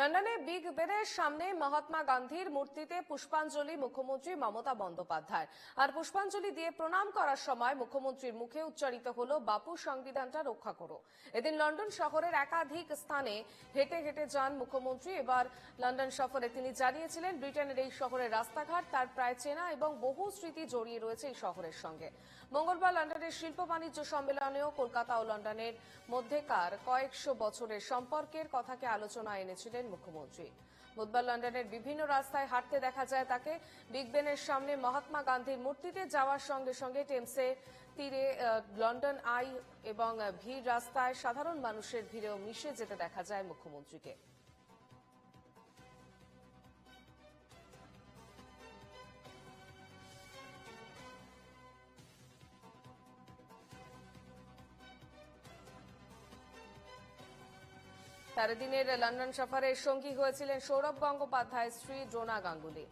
লন্ডনে বিগ বেনের সামনে মহাত্মা গান্ধীর মূর্তিতে পুষ্পাঞ্জলি মুখ্যমন্ত্রী মমতা বন্দ্যোপাধ্যায়। আর পুষ্পাঞ্জলি দিয়ে প্রণাম করার সময় মুখ্যমন্ত্রীর মুখে উচ্চারিত হল, বাপু, সংবিধানটা রক্ষা করো। এদিন লন্ডন শহরের একাধিক স্থানে হেঁটে হেঁটে যান মুখ্যমন্ত্রী। এবার লন্ডন সফরে তিনি জানিয়েছিলেন, ব্রিটেনের এই শহরের রাস্তাঘাট, তার প্রায় চেনা এবং বহু স্মৃতি জড়িয়ে রয়েছে এই শহরের সঙ্গে। মঙ্গলবার লন্ডনের শিল্প বাণিজ্য সম্মেলনেও কলকাতা ও লন্ডনের মধ্যেকার কয়েকশো বছরের সম্পর্কের কথাকে আলোচনা এনেছিলেন মুখ্যমন্ত্রী। বুধবার লন্ডনের বিভিন্ন রাস্তায় হাঁটতে দেখা যায় তাকে। বিগ বেনের সামনে মহাত্মা গান্ধীর মূর্তিতে যাওয়ার সঙ্গে সঙ্গে টেমসে তীরে লন্ডন আই এবং ভিড় রাস্তায় সাধারণ মানুষের ভিড়েও মিশে যেতে দেখা যায় মুখ্যমন্ত্রীকে। চার দিনের লন্ডন সফরের সঙ্গী হয়েছিলেন সৌরভ গঙ্গোপাধ্যায় স্ত্রী ড্রোনা গাঙ্গুলি।